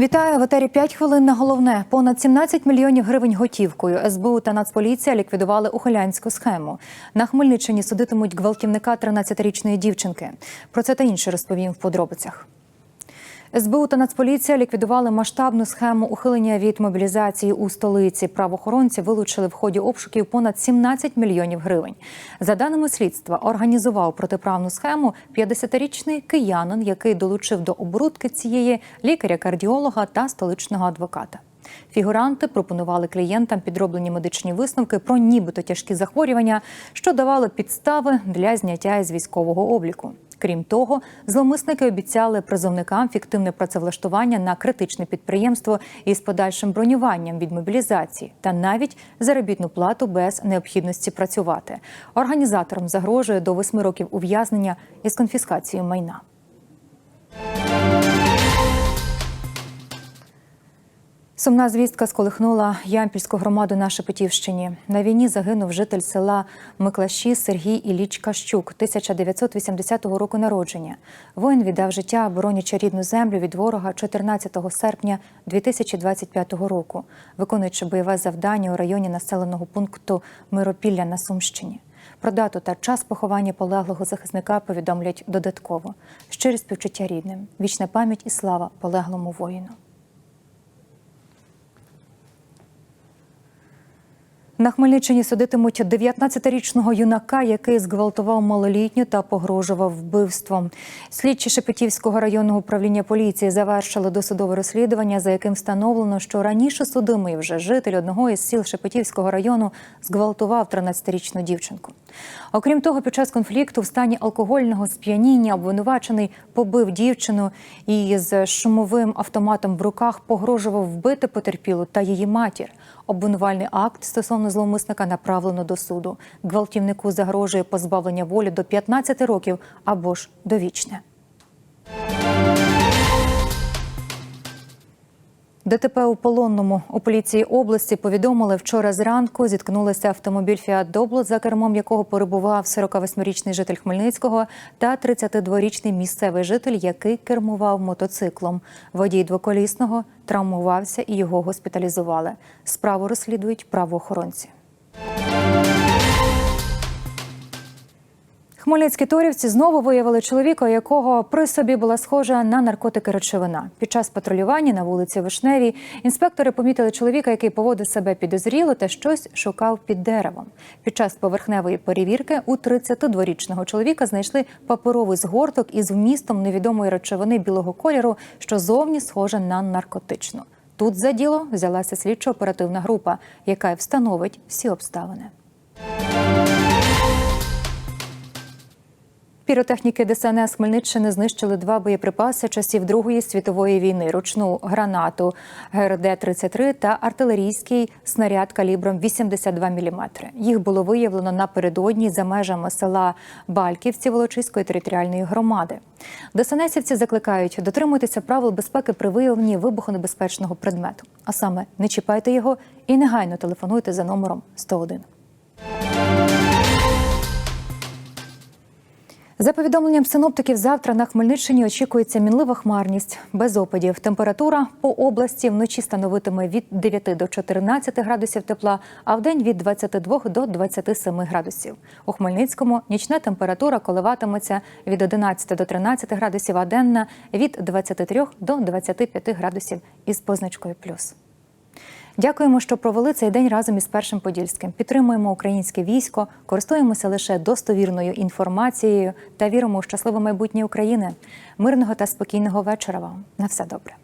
Вітаю в етері 5 хвилин на головне. Понад 17 мільйонів гривень готівкою СБУ та Нацполіція ліквідували ухилянську схему. На Хмельниччині судитимуть гвалтівника 13-річної дівчинки. Про це та інше розповім в подробицях. СБУ та Нацполіція ліквідували масштабну схему ухилення від мобілізації у столиці. Правоохоронці вилучили в ході обшуків понад 17 мільйонів гривень. За даними слідства, організував протиправну схему 50-річний киянин, який долучив до оборудки цієї лікаря-кардіолога та столичного адвоката. Фігуранти пропонували клієнтам підроблені медичні висновки про нібито тяжкі захворювання, що давали підстави для зняття із військового обліку. Крім того, зловмисники обіцяли призовникам фіктивне працевлаштування на критичне підприємство із подальшим бронюванням від мобілізації та навіть заробітну плату без необхідності працювати. Організаторам загрожує до восьми років ув'язнення із конфіскацією майна. Сумна звістка сколихнула Ямпільську громаду на Шепетівщині. На війні загинув житель села Миклаші Сергій Іліч Кащук, 1980 року народження. Воїн віддав життя, боронячи рідну землю від ворога 14 серпня 2025 року, виконуючи бойове завдання у районі населеного пункту Миропілля на Сумщині. Про дату та час поховання полеглого захисника повідомлять додатково. Щирі співчуття рідним, вічна пам'ять і слава полеглому воїну. На Хмельниччині судитимуть 19-річного юнака, який зґвалтував малолітню та погрожував вбивством. Слідчі Шепетівського районного управління поліції завершили досудове розслідування, за яким встановлено, що раніше судимий вже житель одного із сіл Шепетівського району зґвалтував 13-річну дівчинку. Окрім того, під час конфлікту в стані алкогольного сп'яніння обвинувачений побив дівчину і з шумовим автоматом в руках погрожував вбити потерпілу та її матір. Обвинувальний акт стосовно зловмисника направлено до суду. Гвалтівнику загрожує позбавлення волі до 15 років або ж довічне. ДТП у Полонному у поліції області повідомили, вчора зранку зіткнулися автомобіль «Фіат Добло», за кермом якого перебував 48-річний житель Хмельницького та 32-річний місцевий житель, який кермував мотоциклом. Водій двоколісного травмувався і його госпіталізували. Справу розслідують правоохоронці. Хмельницькі торівці знову виявили чоловіка, якого при собі була схожа на наркотики речовина. Під час патрулювання на вулиці Вишневій інспектори помітили чоловіка, який поводив себе підозріло та щось шукав під деревом. Під час поверхневої перевірки у 32-річного чоловіка знайшли паперовий згорток із вмістом невідомої речовини білого кольору, що зовні схожа на наркотичну. Тут за діло взялася слідчо-оперативна група, яка встановить всі обставини. Піротехніки ДСНС Хмельниччини знищили два боєприпаси часів Другої світової війни: ручну гранату ГРД-33 та артилерійський снаряд калібром 82 мм. Їх було виявлено напередодні за межами села Бальківці Волочиської територіальної громади. ДСНСівці закликають дотримуйтеся правил безпеки при виявленні вибухонебезпечного предмету. А саме не чіпайте його і негайно телефонуйте за номером 101. За повідомленням синоптиків, завтра на Хмельниччині очікується мінлива хмарність без опадів. Температура по області вночі становитиме від 9 до 14 градусів тепла, а в день від 22 до 27 градусів. У Хмельницькому нічна температура коливатиметься від 11 до 13 градусів, а денна від 23 до 25 градусів із позначкою плюс. Дякуємо, що провели цей день разом із першим подільським. Підтримуємо українське військо, користуємося лише достовірною інформацією та віримо у щасливе майбутнє України. Мирного та спокійного вечора вам на все добре.